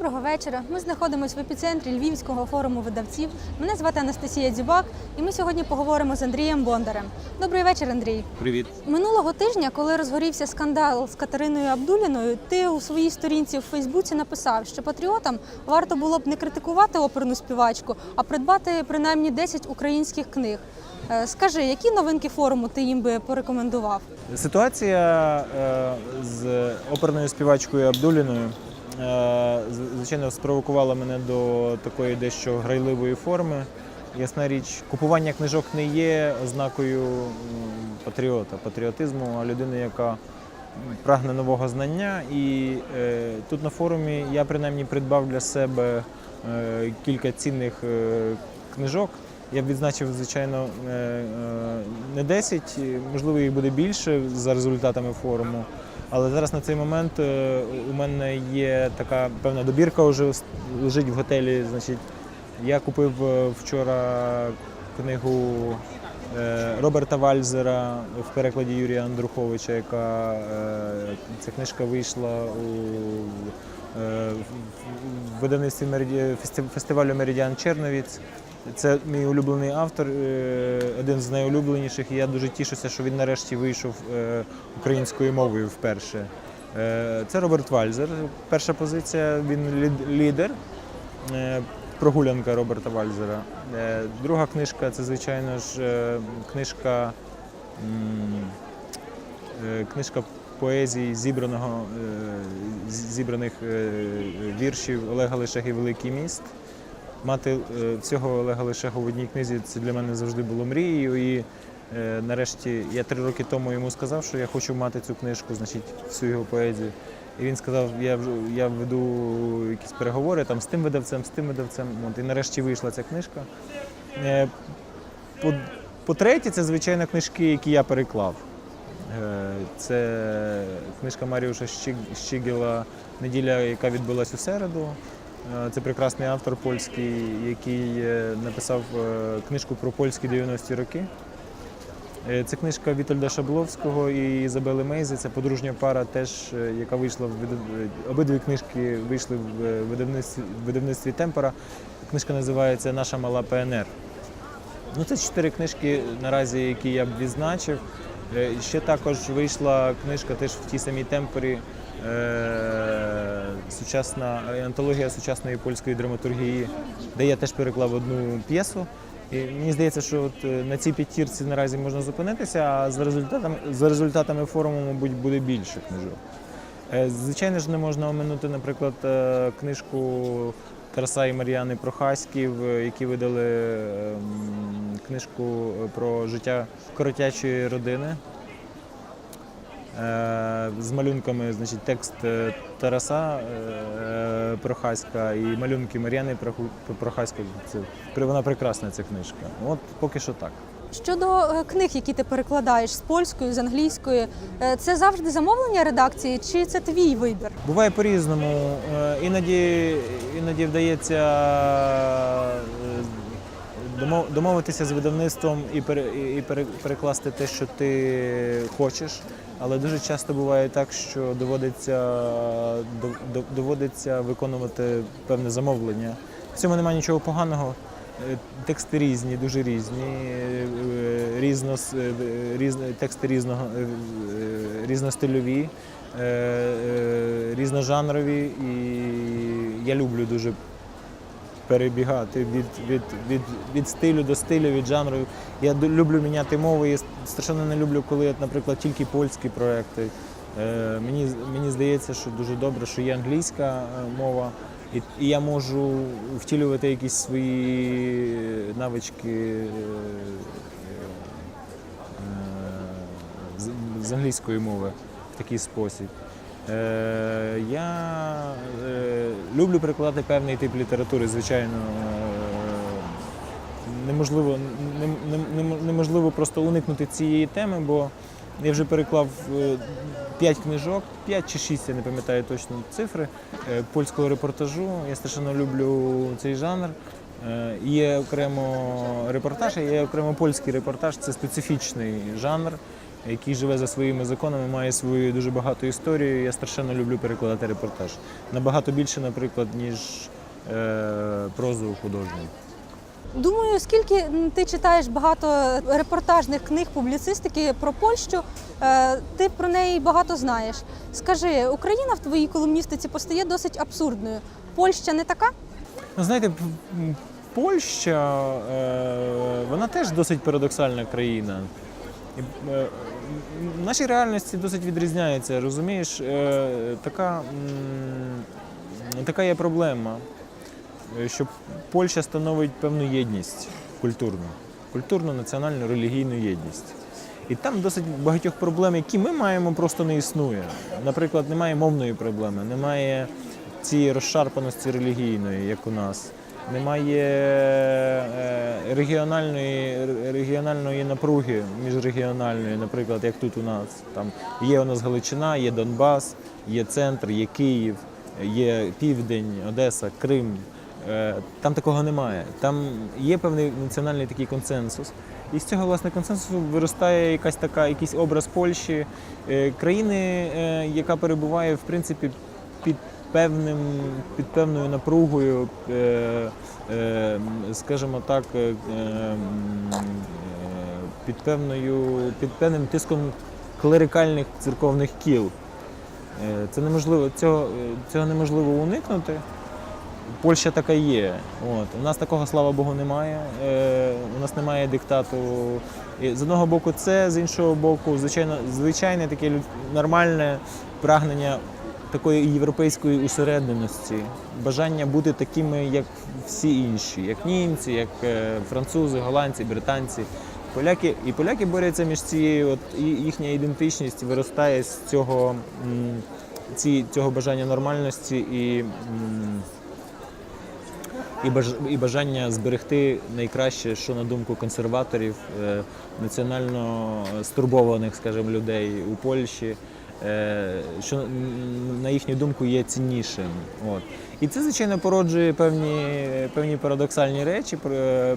Доброго вечора. Ми знаходимося в епіцентрі Львівського форуму видавців. Мене звати Анастасія Дзюбак, і ми сьогодні поговоримо з Андрієм Бондарем. Добрий вечір, Андрій. Привіт. Минулого тижня, коли розгорівся скандал з Катериною Абдуліною, ти у своїй сторінці в Фейсбуці написав, що патріотам варто було б не критикувати оперну співачку, а придбати принаймні 10 українських книг. Е, Скажи, які новинки форуму ти їм би порекомендував? Ситуація е, з оперною співачкою Абдуліною, звичайно, спровокувала мене до такої дещо грайливої форми. Ясна річ, купування книжок не є ознакою патріота, патріотизму, а людини, яка прагне нового знання. І е, тут на форумі я принаймні придбав для себе е, кілька цінних е, книжок. Я б відзначив, звичайно, е, е, не 10, можливо, їх буде більше за результатами форуму. Але зараз на цей момент е, у мене є така певна добірка, вже лежить в готелі. Значить, я купив е, вчора книгу е, Роберта Вальзера в перекладі Юрія Андруховича, яка ця книжка вийшла у видавництві фестивалю Меридіан Черновіць. Це мій улюблений автор, е, один з найулюбленіших. І я дуже тішуся, що він нарешті вийшов е, українською мовою вперше. Е, Це Роберт Вальзер. Перша позиція, він лідер. Прогулянка Роберта Вальзера. Друга книжка це, звичайно ж, книжка, книжка поезії зібраного, зібраних віршів Олега Лишеги Великий міст. Мати е, цього Олега Лишего в одній книзі це для мене завжди було мрією. І е, нарешті я три роки тому йому сказав, що я хочу мати цю книжку, значить, всю його поезію. І він сказав, я я веду якісь переговори там з тим видавцем, з тим видавцем. От, і нарешті вийшла ця книжка. Е, По, по-третє, це звичайно книжки, які я переклав. Це книжка Маріуша Щігіла Неділя, яка відбулась у середу. Е, Це прекрасний автор польський, який е, написав е, книжку про польські 90-ті роки. Це книжка Вітольда Шабловського і Ізабели Мейзи. Це подружня пара, теж, яка вийшла в обидві книжки вийшли в видавництві, в видавництві Темпора. Книжка називається Наша мала ПНР. Ну, це чотири книжки наразі, які я б відзначив. Ще також вийшла книжка теж в тій самій темпорі. Е, Сучасна антологія сучасної польської драматургії, де я теж переклав одну п'єсу. І мені здається, що от е, на цій п'ятірці наразі можна зупинитися, а за результатами, за результатами форуму, мабуть, буде більше книжок. Е, Звичайно ж, не можна оминути, наприклад, книжку Тараса і Мар'яни Прохаськів, які видали е, книжку про життя коротячої родини. Е, З малюнками, значить, текст е, Тараса е, Прохаська і малюнки Мар'яни Прохаська. Це вона прекрасна ця книжка. От поки що так. Щодо книг, які ти перекладаєш з польської, з англійської, це завжди замовлення редакції, чи це твій вибір? Буває по-різному. Іноді, іноді вдається домовитися з видавництвом і, і перекласти те, що ти хочеш. Але дуже часто буває так, що доводиться, до- до- доводиться виконувати певне замовлення. В цьому немає нічого поганого. Е, Тексти різні, дуже різні, е, е, різно, тексти різного, різностильові, різножанрові, і я люблю дуже перебігати від, від, від, від стилю до стилю, від жанру. Я люблю міняти мови. Я страшенно не люблю, коли, наприклад, тільки польські проекти. Е, мені, мені здається, що дуже добре, що є англійська е, мова, і, і я можу втілювати якісь свої навички е, е, з, з англійської мови в такий спосіб. Е, я е, люблю перекладати певний тип літератури, звичайно. Е, неможливо, не- не- не- неможливо просто уникнути цієї теми, бо я вже переклав е, п'ять книжок, п'ять чи шість, я не пам'ятаю точно цифри, польського репортажу. Я страшенно люблю цей жанр. Є окремо репортаж, є окремо польський репортаж. Це специфічний жанр, який живе за своїми законами, має свою дуже багату історію. Я страшенно люблю перекладати репортаж. Набагато більше, наприклад, ніж е, прозу художню. Думаю, скільки ти читаєш багато репортажних книг публіцистики про Польщу, е, ти про неї багато знаєш. Скажи, Україна в твоїй колумністиці постає досить абсурдною. Польща не така? Ну, знаєте, Польща е, вона теж досить парадоксальна країна. І, е, м, Наші реальності досить відрізняються. Розумієш, Е, така, така є проблема, е, що Польща становить певну єдність культурну, культурну, національну, релігійну єдність. І там досить багатьох проблем, які ми маємо, просто не існує. Наприклад, немає мовної проблеми, немає цієї розшарпаності релігійної, як у нас. Немає е, регіональної, регіональної напруги міжрегіональної, наприклад, як тут у нас. Там є у нас Галичина, є Донбас, є центр, є Київ, є Південь, Одеса, Крим. Е, Там такого немає. Там є певний національний такий консенсус. І з цього власне консенсусу виростає якась така, якийсь образ Польщі, е, країни, яка перебуває в принципі під певним, під певною напругою, е, е, скажімо так, е, під певною, під певним тиском клерикальних церковних кіл. Це неможливо, цього, цього неможливо уникнути. Польща така є. От. У нас такого, слава Богу, немає. Е, у нас немає диктату. І з одного боку, це, з іншого боку, звичайно, звичайне таке нормальне прагнення такої європейської усередненості, бажання бути такими, як всі інші, як німці, як е, французи, голландці, британці. Поляки і поляки борються між цією, от і їхня ідентичність виростає з цього, ці, цього бажання нормальності і. і, баж, і бажання зберегти найкраще, що на думку консерваторів, е, національно стурбованих, скажімо, людей у Польщі, що на їхню думку є ціннішим. От. І це, звичайно, породжує певні, певні парадоксальні речі,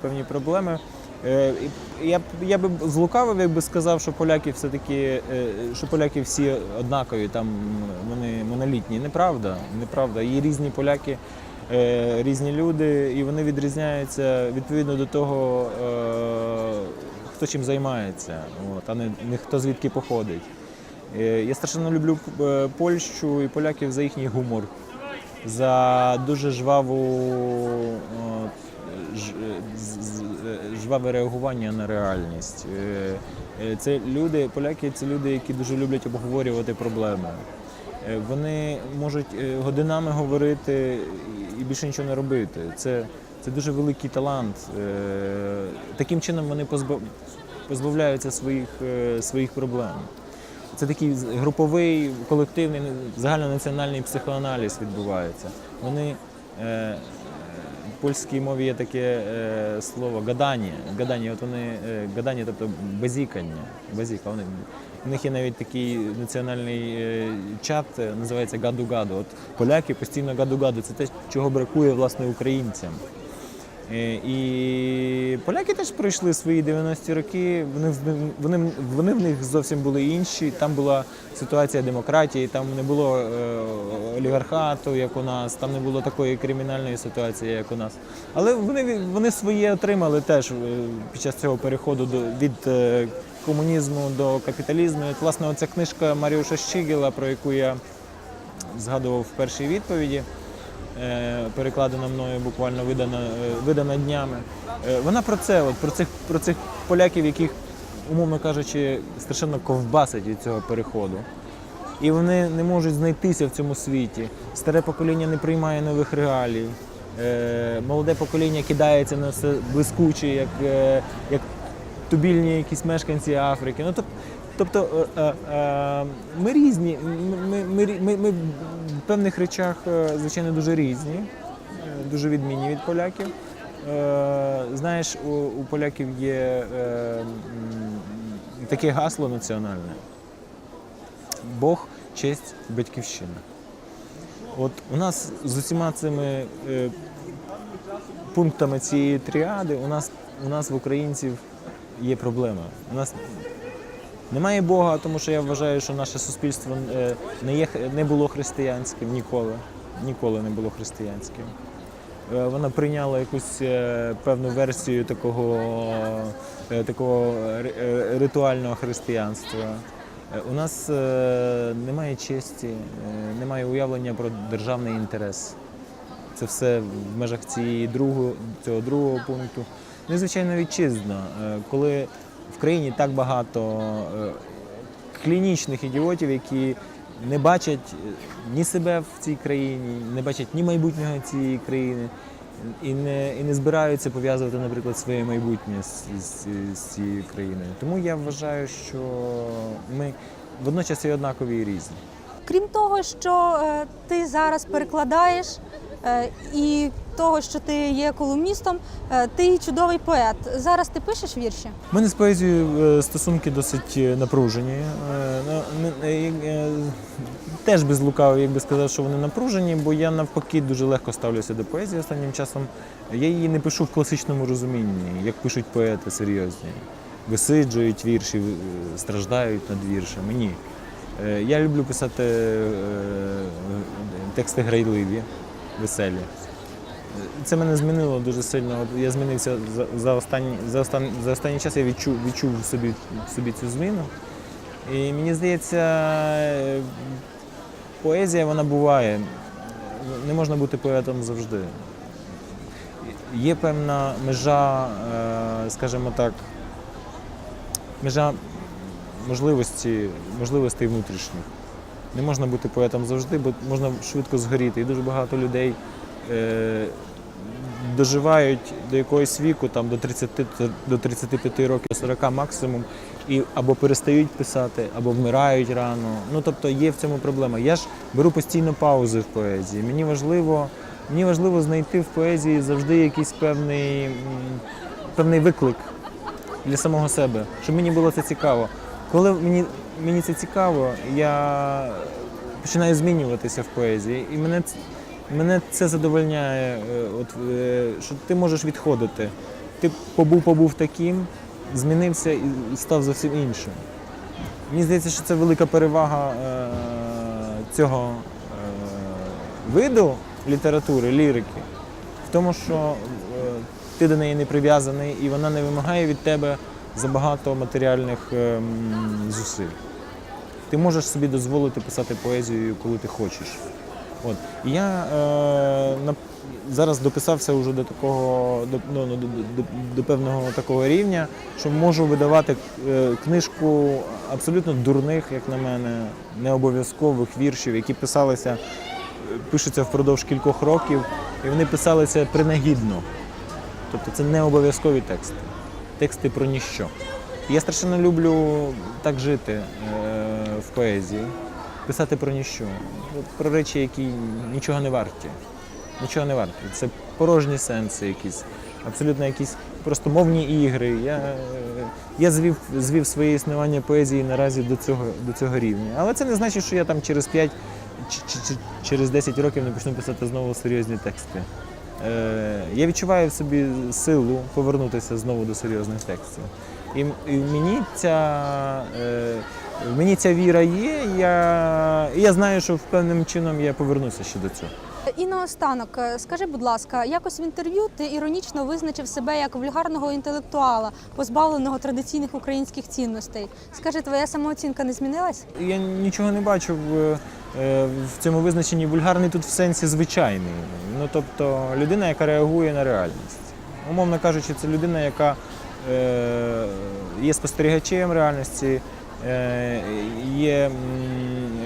певні проблеми. Е, Я б я би злукавив, якби сказав, що поляки все-таки, е, що поляки всі однакові, там вони монолітні. Неправда, неправда. Є різні поляки, е, різні люди, і вони відрізняються відповідно до того, е, хто чим займається, от, а не хто звідки походить. Е, Я страшенно люблю е, Польщу і поляків за їхній гумор, за дуже жваву, е, жваве реагування на реальність. Це люди, поляки це люди, які дуже люблять обговорювати проблеми. Вони можуть годинами говорити і більше нічого не робити. Це, це дуже великий талант. Таким чином вони позбавляються своїх, своїх проблем. Це такий груповий, колективний, загальнонаціональний психоаналіз відбувається. Вони е, в польській мові є таке е, слово гадання. Гадання, от вони е, гадання, тобто базікання. Базіка. Вони, у них є навіть такий національний е, чат, е, називається Гаду-Гаду. От поляки постійно гаду-гаду. Це те, чого бракує власне українцям. Е, І поляки теж пройшли свої 90-ті роки. Вони, вони, вони в них зовсім були інші. Там була ситуація демократії, там не було е, олігархату, як у нас, там не було такої кримінальної ситуації, як у нас. Але вони, вони своє отримали теж е, під час цього переходу до, від комунізму до капіталізму. От, власне, оця книжка Маріуша Щигіла, про яку я згадував в першій відповіді перекладена мною, буквально видана, е, видана днями. Е, Вона про це, от, про, цих, про цих поляків, яких, умовно кажучи, страшенно ковбасить від цього переходу. І вони не можуть знайтися в цьому світі. Старе покоління не приймає нових реалій. Е, Молоде покоління кидається на все блискуче, як, е, як тубільні якісь мешканці Африки. Ну, тоб- тобто е, е, е, ми різні, ми, ми, ми, ми в певних речах, е, звичайно, дуже різні, е, дуже відмінні від поляків. Е, Знаєш, у, поляків є таке гасло національне. Бог, честь, батьківщина. От у нас з усіма цими пунктами цієї тріади у нас, у нас в українців є проблема. У нас немає Бога, тому що я вважаю, що наше суспільство е, не, є, не було християнським ніколи. Ніколи не було християнським. Е, Вона прийняла якусь е, певну версію такого, такого ритуального християнства. У нас немає честі, немає уявлення про державний інтерес. Це все в межах цієї другого, цього другого пункту. І, вітчизна. Коли в країні так багато е, клінічних ідіотів, які не бачать е, ні себе в цій країні, не бачать ні майбутнього цієї країни і не, і не збираються пов'язувати, наприклад, своє майбутнє з, з, з цією країною. Тому я вважаю, що ми водночас і однакові і різні. Крім того, що е, ти зараз перекладаєш, і того, що ти є колумністом, е, ти чудовий поет. Зараз ти пишеш вірші? У мене з поезією е, стосунки досить е, напружені. Е, ну, е, е, Теж без лукавого, якби сказав, що вони напружені, бо я навпаки дуже легко ставлюся до поезії останнім часом. Я її не пишу в класичному розумінні, як пишуть поети серйозні. Висиджують вірші, е, страждають над віршами. Ні. Е, Я люблю писати е, тексти грайливі, веселі. Це мене змінило дуже сильно. Я змінився за, за, останні, за, останні, за останній час я відчув, відчув собі, собі цю зміну. І мені здається, е, поезія вона буває. Не можна бути поетом завжди. Є певна межа, е, скажімо так, межа можливості, можливостей внутрішніх. Не можна бути поетом завжди, бо можна швидко згоріти. І дуже багато людей е, доживають до якогось віку, там, до 30, до 35 років, 40 максимум, і або перестають писати, або вмирають рано. Ну тобто є в цьому проблема. Я ж беру постійно паузи в поезії. Мені важливо, мені важливо знайти в поезії завжди якийсь певний, певний виклик для самого себе, щоб мені було це цікаво. Коли мені, мені це цікаво, я починаю змінюватися в поезії, і мене, мене це задовольняє, е, от, е, що ти можеш відходити. Ти побув, побув таким, змінився і став зовсім іншим. Мені здається, що це велика перевага е, цього е, виду літератури, лірики, в тому, що е, ти до неї не прив'язаний і вона не вимагає від тебе забагато матеріальних е, зусиль. Ти можеш собі дозволити писати поезію, коли ти хочеш. От. І я е, на, зараз дописався вже до такого, до, ну, ну, до, до, до певного такого рівня, що можу видавати е, книжку абсолютно дурних, як на мене, необов'язкових віршів, які писалися, е, пишуться впродовж кількох років, і вони писалися принагідно. Тобто це не обов'язкові тексти. Тексти про ніщо. Я страшенно люблю так жити е, в поезії, писати про ніщо, про речі, які нічого не варті. Нічого не варті. Це порожні сенси якісь, абсолютно якісь просто мовні ігри. Я, я звів, звів своє існування поезії наразі до цього, до цього рівня. Але це не значить, що я там через 5 чи, чи, чи через 10 років не почну писати знову серйозні тексти. Е, я відчуваю в собі силу повернутися знову до серйозних текстів. І, і мені ця, е, мені ця віра є. Я, я знаю, що певним чином я повернуся ще до цього. І наостанок, е, скажи, будь ласка, якось в інтерв'ю ти іронічно визначив себе як вульгарного інтелектуала, позбавленого традиційних українських цінностей. Скажи, твоя самооцінка не змінилась? Я нічого не бачу в, е, в цьому визначенні вульгарний тут в сенсі звичайний. Ну тобто людина, яка реагує на реальність. Умовно кажучи, це людина, яка е, є спостерігачем реальності, е, є м,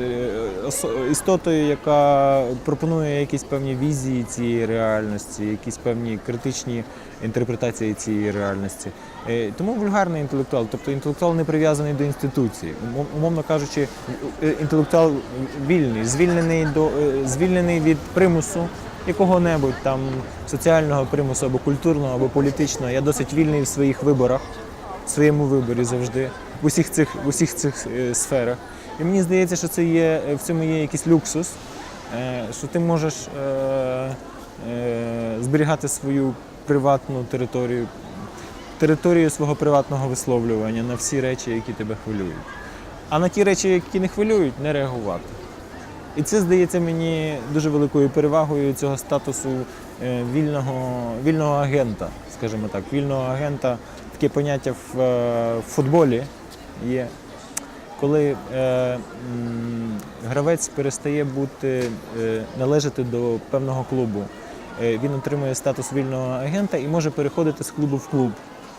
е, істотою, яка пропонує якісь певні візії цієї реальності, якісь певні критичні інтерпретації цієї реальності. Е, Тому вульгарний інтелектуал, тобто інтелектуал не прив'язаний до інституції. Умовно кажучи, е, інтелектуал вільний, звільнений до е, звільнений від примусу якого-небудь там соціального примусу або культурного, або політичного. Я досить вільний в своїх виборах, своєму виборі завжди, в усіх цих, в усіх цих е, сферах. І мені здається, що це є в цьому є якийсь люксус, е, що ти можеш. е, е, зберігати свою приватну територію, територію свого приватного висловлювання на всі речі, які тебе хвилюють. А на ті речі, які не хвилюють, не реагувати. І це здається мені дуже великою перевагою цього статусу е, вільного, вільного агента, скажімо так, вільного агента. Таке поняття в, е, в футболі є, коли е, м, гравець перестає бути, е, належати до певного клубу. Е, він отримує статус вільного агента і може переходити з клубу в клуб.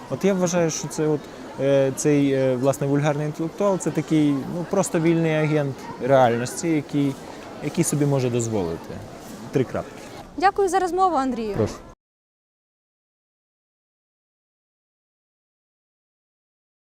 От я вважаю, що це от, е, цей е, власне вульгарний інтелектуал це такий ну, просто вільний агент реальності, який, який собі може дозволити. Три крапки. Дякую за розмову, Андрію. Прошу.